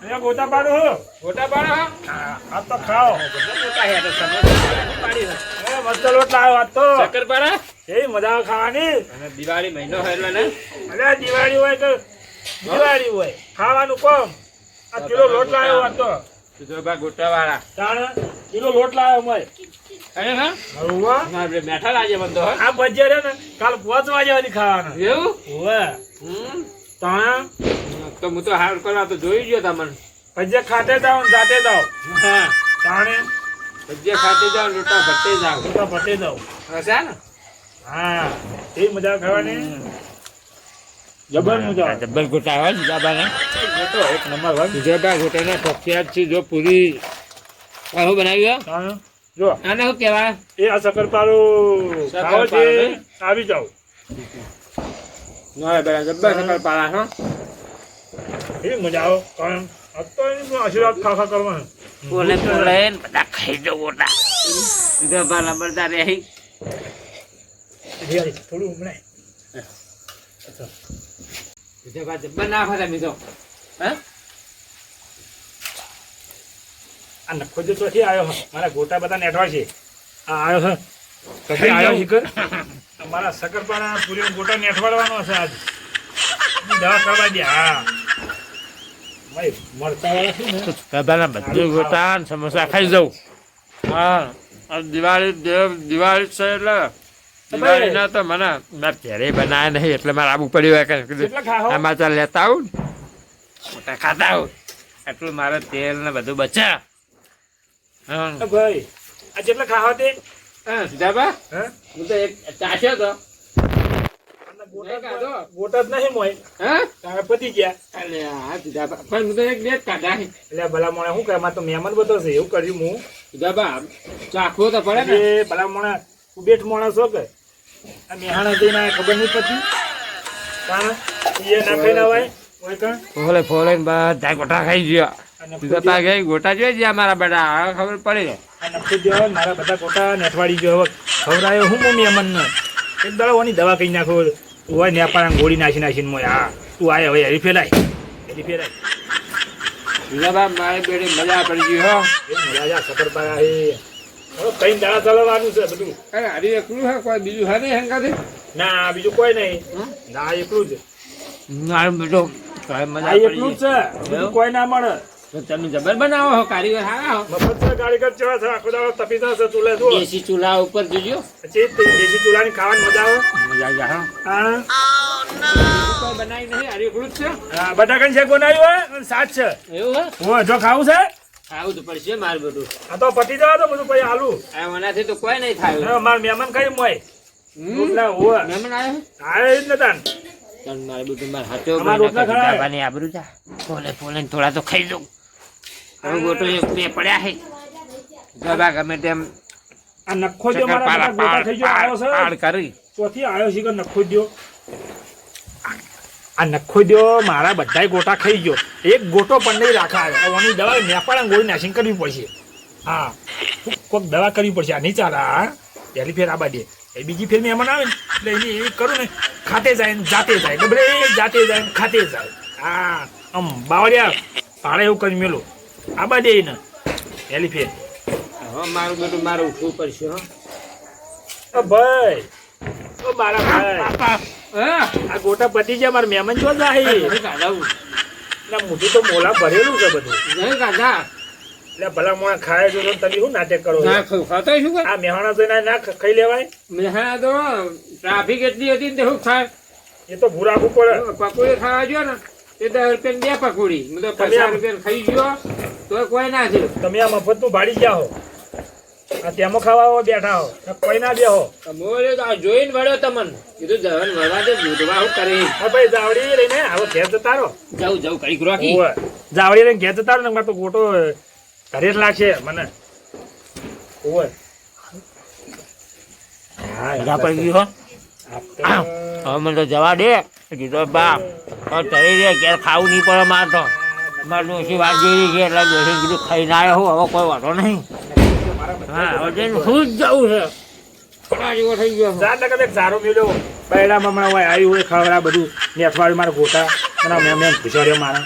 ગોટા ગોટા ગોટા પાડી એ મસ્ત ખાવાની અને દિવાળી મહિનો એટલે ને દિવાળી હોય કે દિવાળી હોય ખાવાનું કોમ આ કિલો લોટ લાવ્યો હતો તો જુદાબા ગોટાવાળા તાણ કિલો લોટ લાવ્યો આપણે બેઠા લાગે બંધો આ ભજીયા રે ને કાલ પાંચ વાગે સુધી ખાવાના. એવું? હોવે. હમ. તાણે? તો હું તો હાર કરવા તો જોઈ ગયો તમને. ભજીયા ખાતે જાઓ ને જાતે જાવ હા. તાણે? ભજીયા ખાતે જાઓ રોટા ભટ્ટે જાવ રોટા પતે જાવ હશે ને? હા. એ મજા ખાવાની જબર મજા. આવે જબ્બર ગોટા હોય જુદાબાના તો એક નંબર હોય જુદાબા ગોટાના પ્રખ્યાત છે જો પૂરી બનાવી બનાવ્યું હો? જો. આને શું કહેવાય? એ આ શક્કરપારું ખાવો છે. આવી જાઓ. ના બેટા જબ્બર શક્કરપારા હા એ મજા આવો. કારણ આ તો આશીર્વાદ ખા ખા બોલે બોલે બધા ખાઈ દો ગોટા. જુદાબા નંબરદાર રહી થોડું હમણાં. જબ્બર ના ખાતા મીઠો હા? આ નખો જો ચોથી આવ્યો મારા ગોટા બધા નેઠવા છે. આ આવ્યો છે કદી આવ્યો શીખર. મારા શક્કરપારા પૂરી ગોટા નેઠવાડવાનો હશે આજ. દવા કરવા દે હા. ને ને સમોસા ખાઈ જાઉં. હા. દિવાળી દિવાળી છે એટલે દિવાળીના તો મને મારે ઘેરે બનાવ્યા નહીં એટલે મારે આબુ પડ્યું હોય કે આમાં ચાલ લેતા આવું મોટા ખાતા આવું. એટલું મારે તેલ ને બધું બચા હા એ ભાઈ આ જેટલા ખાવા તે હા, સીધાબા હે? હું તો એક ચાખ્યો તો. આના નહીં ગોટા ખાધો. ગોટા જ નહીં મોય તારે પતી ગયા. હા સીધાબા પણ હું તો એક બે કાઢા એટલે ભલા મોણે શું કરે? તો મહેમાન બધો છે એવું કર્યું હું. સીધાબા ચાખવો તો પડે ને. ભલા મોણા બેઠ માણસ હો કે. આ મેહાણા જઈને ખબર નહીં પછી કારણ એ ના ના હોય હોય ફોલે ફોલે બધા ગોટા ખાઈ ગયા. ગઈ ગોટા જોઈ ગયા મારા બેટા ખબર પડી ગયો મારા બધા ગોટા નેઠવાડી ગયો હવે ખવડાયો હું હું મહેમાનને એક દાડો ઓની દવા કહી નાખો. તું હોય નેપાળા ગોળી નાખી નાખીને મોય. હા તું આય હવે હરી ફેલાય. હરી ફેલાય. સીધાબા મારે બેટી મજા પડી ગઈ હો. રાજા સફરપાયા હે હવે કઈ દાડા ચલાવવાનું છે બધું? અરે હારી એકલું હે? કોઈ બીજું હે નહીં હંગાથી? ના બીજું કોઈ નહીં. ના એકલું જ. કાંઈ મજા એકલું જ છે. કોઈ ના મળે. તમે જબર બનાવો હો કારીગર હારા હો. મફત કારીગર જેવા છે આખો દાડો તપી જશે ચૂલે જુઓ. દેશી ચૂલા ઉપર જોજો. પછી દેશી ચૂલાની ખાવાની મજા આવે. મજા આવી જાય હા. બનાવી નહીં હારી એકલું જ છે. હા, બટાકાની શેક બનાવ્યું હોય સાત છે. એવું હે? હું જો ખાવું છે? આવું તો પડશે મારું બધું. આ તો જવા તો બધું પછી આલુ. આ તો કોઈ નહીં થાય માર મહેમાન કઈ મોય રોટલા હોવે મહેમાન આવ્યો જ નતા મારે બધું મારે હાથે રોટલા ખરા આબરૂ જા. ફોલે ફોલે થોડા તો ખાઈ દઉં હવે ગોટો એક બે પડ્યા છે. બાબા ગમે તેમ આ નખો જો મારા બધા ગોટા થઈ ગયો આવ્યો પાડ છે કરી. ચોથી આવ્યો છે કે નખો દ્યો? આ નખો દ્યો મારા બધાય ગોટા ખાઈ ગયો. એક ગોટો પણ નહીં રાખાય ઓની દવા નેપાળા ગોળી નાશિંગ કરવી પડશે. હા. કોઈક દવા કરવી પડશે. આ નહીં ચાલે હા. પહેલી ફેર આ બાજે. એ બીજી ફેર મહેમાન આવે ને એટલે એની એવી કરું ને ખાતે જાય ને જાતે જાય. ડબલે જાતે જાય ને ખાતે જાય. હા. આમ બાવળિયા ભાડે એવું કરી મેલું. આબા દે ને ફેર હવે મારું બધું મારે ઉઠવું પડશે હો. ભાઈ. ઓ મારા ભાઈ. આ ગોટા પતી જાય મારા મહેમાન જો જાય ના મોટું એટલે મોઢું તો મોલા ભરેલું છે બધું. નહીં કાઢા એટલે ભલા મોણા ખાય છો તો તમે શું નાટક કરો ના ખાવ- ખાતો શું આ મહેણા તો ના ખાઈ લેવાય? મહેણા તો ટ્રાફિક એટલી હતી ને શું ખાય એ તો ભૂરા પડે. પકોડી ખાવા જો ને એ દસ રૂપિયા બે પકોડી. મતલબ પચાસ રૂપિયા ખાઈ ગયો. તો કોઈ ના છે. તમે આ મફતનું ભાડી ગયા હો. આ તેમો ખાવા હો બેઠા હો. કોઈ ના બે હો. મોરે તો આ જોઈને વળ્યો તમને. કીધું જવન વળવા દે ભૂતવા હું કરી. હા ભાઈ જાવડી લઈને આવો ઘેર તો તારો જાઉં જાઉં કરો ઓવે. જાવડી લઈને ઘેર જતા રહો ને મારે તો ગોટો ઘરે જ લાગશે મને. ઓય રજા પડી ગઈ હો. આ હવે મને તો જવા દે. કીધો બાપ તરી રે ઘેર ખાવું નહીં પડે મારે તો. મારે ડોસી વાત જેવી છે એટલે ડોસી કીધું ખાઈને આવ્યો હું, હવે કોઈ વાંધો નહીં. હા, હવે જઈને હું જ જવું છે? આ બધું. ને અઠવાડિયું મારા ગોટા અને મેં મેં પૂછ્યો મારા.